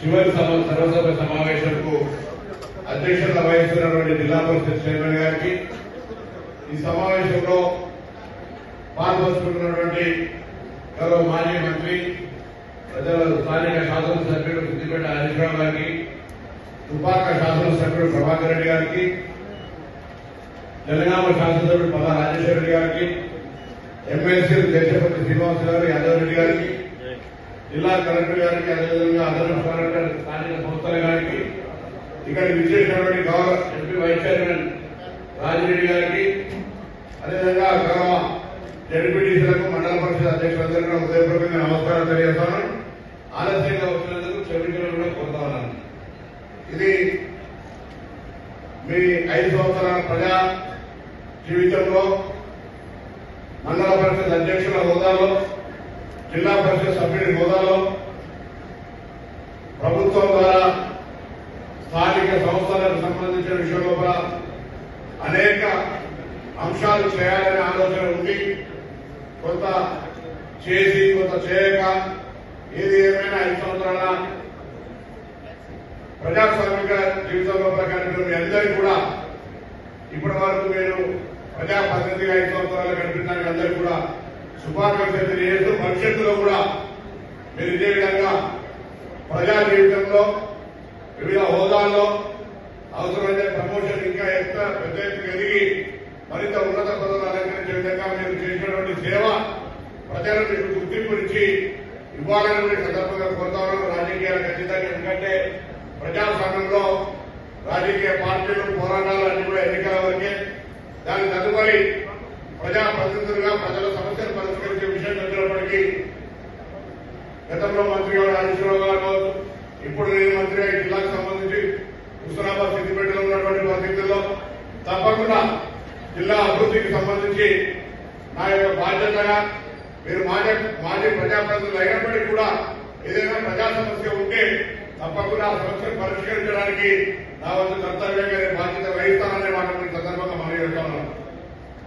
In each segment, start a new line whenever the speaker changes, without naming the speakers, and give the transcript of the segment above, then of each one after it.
చివరి సర్వసభ సమావేశంకు అధ్యక్షత వహిస్తున్నటువంటి జిల్లా పరిషత్ చైర్మన్ గారికి ఈ సమావేశంలో పాల్పంచుకుంటున్నటువంటి గౌరవ మాజీ మంత్రి ప్రజల స్థానిక శాసనసభ్యుడు సిద్దిపేట హరీష్ రావు గారికి తుపాక శాసనసభ్యుడు ప్రభాకర్ రెడ్డి గారికి తెలంగాణ శాసనసభ్యుడు పల్లా రాజేశ్వర రెడ్డి గారికి ఎమ్మెల్సీ దేశపతి శ్రీనివాస్ గారు యాదవ్ రెడ్డి గారికి జిల్లా కలెక్టర్ గారికి అదేవిధంగా అదనపు కలెక్టర్ స్థానిక సంస్థల గారికి ఇక్కడ విశేషమైనటువంటి governor MP vice chairman Raji Reddy గారికి అదేవిధంగా గ్రామ జడ్పీటీసీలకు మండల పరిషత్ అధ్యక్షులందరికీ హృదయపూర్వకంగా నమస్కారం తెలియజేస్తాను ఆలస్యంగా వచ్చినందుకు క్షమించడం కూడా కోరుతా ఇది మీ ఐదు సంవత్సరాల ప్రజా జీవితంలో మండల పరిషత్ అధ్యక్షుల హోదాలో జిల్లా పరిషత్ సభ్యుడి హోదాలో ప్రభుత్వం ద్వారా స్థానిక సంస్థలకు సంబంధించిన విషయంలో అనేక అంశాలు చేయాలనే ఆలోచన ఉంది కొంత చేసి కొంత చేయక ఏది ఏమైనా ఐదు సంవత్సరాల ప్రజాస్వామిక జీవితంలో కార్యక్రమం మీ అందరికీ కూడా ఇప్పటి వరకు మీరు ప్రజాప్రతినిధిగా ఐదు సంవత్సరాలు కనిపించడానికి అందరికీ కూడా శుభాకాంక్షలు తెలియజేస్తూ భవిష్యత్తులో కూడా మీరు ఇదే విధంగా ప్రజా జీవితంలో వివిధ హోదాల్లో అవసరమైన ప్రమోషన్ ఇంకా ఎంత పెద్ద ఎత్తు కలిగి మరింత ఉన్నత పదవులు అలంకరించే విధంగా మీరు చేసినటువంటి సేవ ప్రజలకు మీకు గుర్తింపునిచ్చి ఇవ్వాలని సందర్భంగా కోరుతామని రాజకీయాలు ఖచ్చితంగా ఎందుకంటే ప్రజాస్వామ్యంలో రాజకీయ పార్టీలు పోరాటాలు అన్ని కూడా ఎన్నికల వరకే దాని తదుపరి ప్రజాప్రతినిధులుగా ప్రజల సమస్యను పరిష్కరించే విషయం చెప్పినప్పటికీ గతంలో మంత్రి గారు రాజేశ్వరరావు గారు కావచ్చు ఇప్పుడు నేను మంత్రి మంత్రిగా జిల్లాకు సంబంధించి హుస్నాబాద్ సిద్దిపేటలో ఉన్నటువంటి పరిస్థితుల్లో తప్పకుండా జిల్లా అభివృద్ధికి సంబంధించి నా యొక్క బాధ్యతగా మీరు మాజీ మాజీ ప్రజాప్రతినిధులు అయినప్పటికీ కూడా ఏదైనా ప్రజా సమస్య ఉంటే తప్పకుండా ఆ సమస్యను పరిష్కరించడానికి నా వంతు కర్తవ్యంగా బాధ్యత వహిస్తాననే మాట సందర్భంగా మనం చేస్తా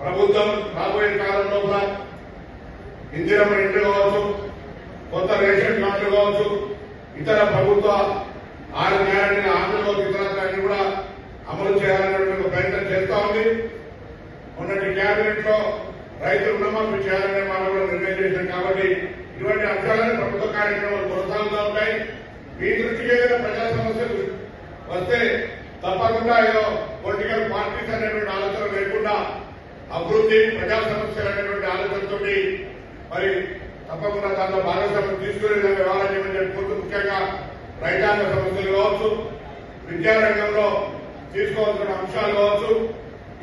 ప్రభుత్వం రాబోయే కాలంలో కూడా ఇందిరమ్మ ఇండ్లు కావచ్చు కొత్త రేషన్ కార్డులు కావచ్చు ఇతర ప్రభుత్వ ఆరు గ్యారెంటీ ఆంధ్రలో ఇతరాన్ని కూడా అమలు చేయాలన్నటువంటి ప్రయత్నం చేస్తా ఉంది మొన్నటి క్యాబినెట్ లో రైతు రుణమాఫీ చేయాలనే మాట కూడా నిర్ణయం చేశాం కాబట్టి ఇటువంటి అంశాలను ప్రభుత్వ కార్యక్రమాలు కొనసాగుతూ ఉంటాయి మీ దృష్టికి ఏదైనా ప్రజా సమస్యలు వస్తే తప్పకుండా ఏదో పొలిటికల్ పార్టీస్ అనేటువంటి ఆలోచన లేకుండా అభివృద్ధి ప్రజా సమస్యలు అనేటువంటి ఆలోచనతో మరి తప్పకుండా దాంతో భాగస్వామ్యం తీసుకునే విధంగా వ్యవహారం చేయమని ముఖ్యంగా రైతాంగ సమస్యలు కావచ్చు విద్యారంగంలో తీసుకోవాల్సిన అంశాలు కావచ్చు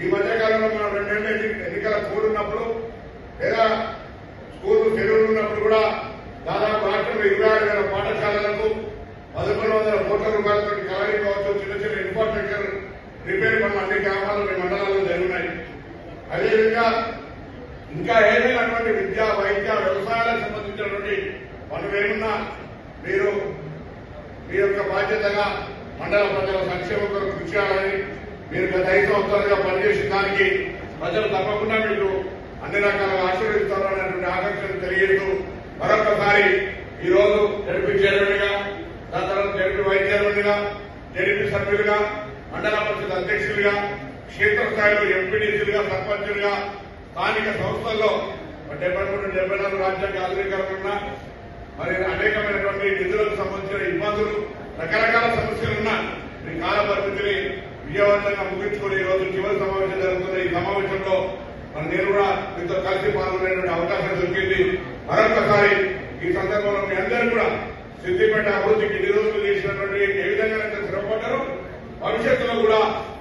ఈ మధ్యకాలంలో మనం రెండేళ్ల ఎన్నికల స్కూల్ ఉన్నప్పుడు లేదా స్కూల్ సెలవులు ఉన్నప్పుడు కూడా దాదాపు రాష్ట్రంలో ఇరవై ఆరు పాఠశాలలకు పదకొండు వందల కోట్ల రూపాయలతో కలరీ కావచ్చు చిన్న చిన్న ఇన్ఫ్రాస్ట్రక్చర్ అదేవిధంగా ఇంకా ఏదైనటువంటి విద్య వైద్య వ్యవసాయాలకు సంబంధించినటువంటి పనులు ఏమున్నా మీరు మీ యొక్క బాధ్యతగా మండల ప్రజల సంక్షేమం కొరకు కృషి చేయాలని మీరు గత ఐదు సంవత్సరాలుగా పనిచేసిన దానికి ప్రజలు తప్పకుండా మీకు అన్ని రకాలుగా ఆశీర్వదిస్తారనేటువంటి ఆకాంక్షలు తెలియజేస్తూ మరొకసారి ఈరోజు జడిపి చైర్మన్గా దాని తర్వాత జడిపి వైస్ చైర్మన్గా జడిపి సభ్యులుగా మండల పరిషత్ అధ్యక్షులుగా క్షేత్రస్థాయిలో ఎంపీడీసీలుగా సర్పంచులుగా స్థానిక సంస్థల్లో డెబ్బై మూడు డెబ్బై నాలుగు రాజ్యాంగ ఆధునీకరణ మరి అనేకమైనటువంటి నిధులకు సంబంధించిన ఇబ్బందులు రకరకాల సమస్యలున్న ఈ కాల పరిస్థితిని విజయవంతంగా ముగించుకుని ఈ రోజు చివరి సమావేశం జరుగుతున్న ఈ సమావేశంలో మరి నేను కూడా మీతో కలిసి పాల్గొనేటువంటి అవకాశం దొరికింది మరొకసారి ఈ సందర్భంలో మీ అందరూ కూడా సిద్దిపేట అభివృద్ధికి నిరోధులు చేసినటువంటి ఏ విధంగా శ్రమపడ్డారు భవిష్యత్తులో కూడా